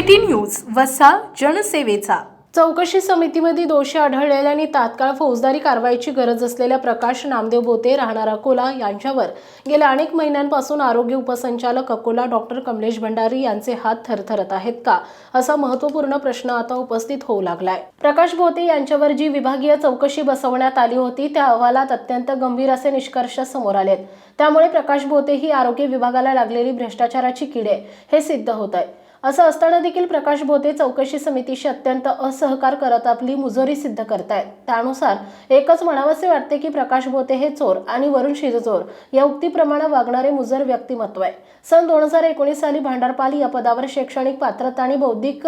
City news वसा जनसेवेचा. चौकशी समितीमध्ये दोषी आणि तात्काळ फौजदारी कारवाईची गरज असलेल्या प्रकाश नामदेव बोते राहणार अकोला यांच्यावर गेल्या अनेक महिन्यांपासून आरोग्य उपसंचालक अकोला डॉक्टर कमलेश भंडारी यांचे हात थरथरत आहेत का? असा महत्त्वपूर्ण प्रश्न आता उपस्थित होऊ लागलाय. प्रकाश बोते यांच्यावर जी विभागीय चौकशी बसवण्यात आली होती त्या अहवालात अत्यंत गंभीर असे निष्कर्ष समोर आलेत. त्यामुळे प्रकाश बोते ही आरोग्य विभागाला लागलेली भ्रष्टाचाराची किडे हे सिद्ध होत आहे असं असताना देखील प्रकाश भोते चौकशी समितीशी अत्यंत असहकार करत आपली मुजोरी सिद्ध करतायत. त्यानुसार एकच म्हणावंसे वाटते की प्रकाश भोते हे चोर आणि वरुण शिरचोर या उक्तीप्रमाणे वागणारे मुजर व्यक्तिमत्व आहे. सन दोन हजार एकोणीस साली भांडारपाल या पदावर शैक्षणिक पात्रता आणि बौद्धिक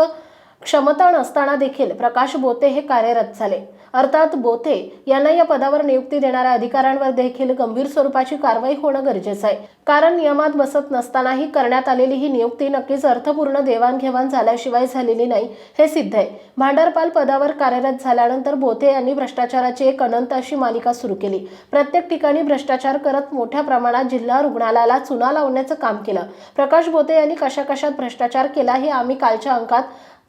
क्षमता नसताना देखील प्रकाश बोते हे कार्यरत झाले. अर्थात बोते यांना या पदावर नियुक्ती देणाऱ्या अधिकाऱ्यांवर देखील गंभीर स्वरूपाची कारवाई होणं गरजेचं आहे. कारण नियमात बसत नसतानाही करण्यात आलेली ही नियुक्ती नक्कीच अर्थपूर्ण देवाणघेवाण झाल्याशिवाय झालेली नाही हे सिद्ध आहे. भांडारपाल पदावर कार्यरत झाल्यानंतर बोते यांनी भ्रष्टाचाराची एक अनंत अशी मालिका सुरू केली. प्रत्येक ठिकाणी भ्रष्टाचार करत मोठ्या प्रमाणात जिल्हा रुग्णालयाला चुना लावण्याचं काम केलं. प्रकाश बोते यांनी कशा कशात भ्रष्टाचार केला हे आम्ही कालच्या अंकात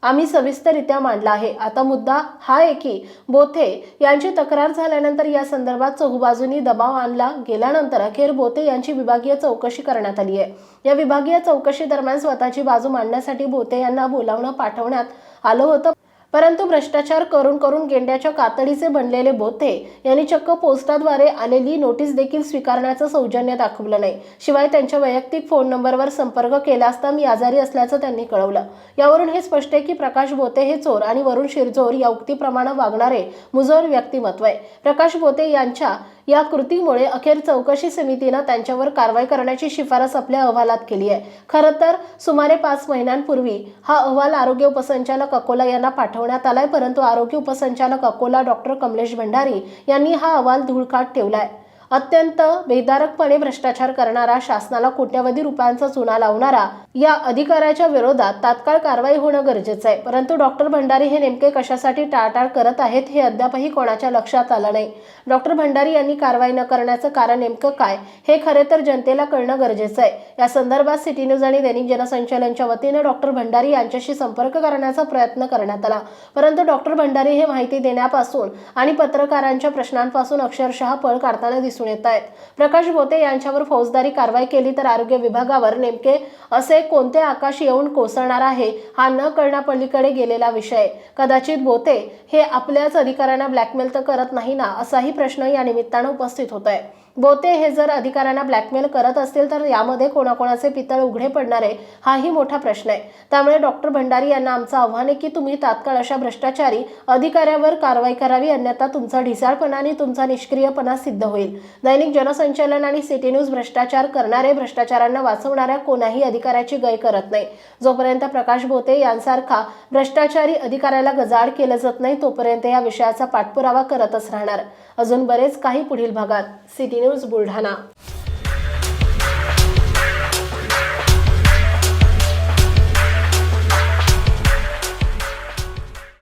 आम्ही सविस्तररित्या मांडला आहे. आता मुद्दा हा आहे की बोथे यांची तक्रार झाल्यानंतर या संदर्भात चहूबाजूंनी दबाव आणला. गेल्यानंतर अखेर बोथे यांची विभागीय चौकशी करण्यात आली आहे. या विभागीय चौकशी दरम्यान स्वतःची बाजू मांडण्यासाठी बोथे यांना बोलावणं पाठवण्यात आलं होतं. परंतु भ्रष्टाचार करून करून गेंड्याच्या कातडीचे बनलेले बोथे यांनी चक्क पोस्टाद्वारे आलेली नोटीस देखील स्वीकारण्याचं सौजन्य दाखवलं नाही. शिवाय त्यांच्या वैयक्तिक फोन नंबरवर संपर्क केला असता मी आजारी असल्याचं त्यांनी कळवलं. यावरून हे स्पष्ट आहे की प्रकाश बोते हे चोर आणि वरुण शिरजोर या उक्तीप्रमाणे वागणारे मुजोर व्यक्तिमत्व आहे. प्रकाश बोते यांच्या या कृतीमुळे अखेर चौकशी समितीनं त्यांच्यावर कारवाई करण्याची शिफारस आपल्या अहवालात केली आहे. खरं तर सुमारे पाच महिन्यांपूर्वी हा अहवाल आरोग्य उपसंचालक अकोला यांना पाठवण्यात आलाय परंतु आरोग्य उपसंचालक अकोला डॉक्टर कमलेश भंडारी यांनी हा अहवाल धुळकाट ठेवलाय. अत्यंत बेदारकपणे भ्रष्टाचार करणारा शासनाला कोट्यवधी रुपयांचा चुना लावणारा या अधिकाऱ्याच्या विरोधात तात्काळ कारवाई होणं गरजेचं आहे. परंतु डॉक्टर भंडारी हे नेमके कशासाठी टाळटाळ करत आहेत हे अद्यापही कोणाच्या लक्षात आलं नाही. डॉक्टर भंडारी यांनी कारवाई न करण्याचं कारण नेमकं काय हे खरे तर जनतेला कळणं गरजेचं आहे. या संदर्भात सिटी न्यूज आणि दैनिक जनसंचालनच्या वतीने डॉक्टर भंडारी यांच्याशी संपर्क करण्याचा प्रयत्न करण्यात आला. परंतु डॉक्टर भंडारी हे माहिती देण्यापासून आणि पत्रकारांच्या प्रश्नांपासून अक्षरशः पळ काढताना दिसून येत आहेत. प्रकाश बोते यांच्यावर फौजदारी कारवाई केली तर आरोग्य विभागावर नेमके असे कोणते आकाश येऊन कोसळणार आहे हा न कळण्यापलीकडे गेलेला विषय. कदाचित बोते हे आपल्याच अधिकाऱ्यांना ब्लॅकमेल तर करत नाही ना असाही प्रश्न या निमित्तानं उपस्थित होत आहे बोते हे जर अधिकाऱ्यांना ब्लॅकमेल करत असतील तर यामध्ये कोणाकोणाचे पितळ उघडे पडणार आहे हाही मोठा प्रश्न आहे. त्यामुळे डॉक्टर भंडारी यांना आमचं आव्हान आहे की तुम्ही तात्काळ अशा भ्रष्टाचारी अधिकाऱ्यावर कारवाई करावी अन्यथा तुमचा ढिसाळपणा आणि तुमचा निष्क्रियपणा सिद्ध होईल. दैनिक जनसंचालन आणि सिटी न्यूज भ्रष्टाचार करणारे भ्रष्टाचारांना वाचवणाऱ्या कोणाही अधिकाऱ्याची गय करत नाही. जोपर्यंत प्रकाश बोते यांसारखा भ्रष्टाचारी अधिकाऱ्याला गजाड केलं जात नाही तोपर्यंत या विषयाचा पाठपुरावा करतच राहणार. अजून बरेच काही पुढील भागात. City news Buldhana.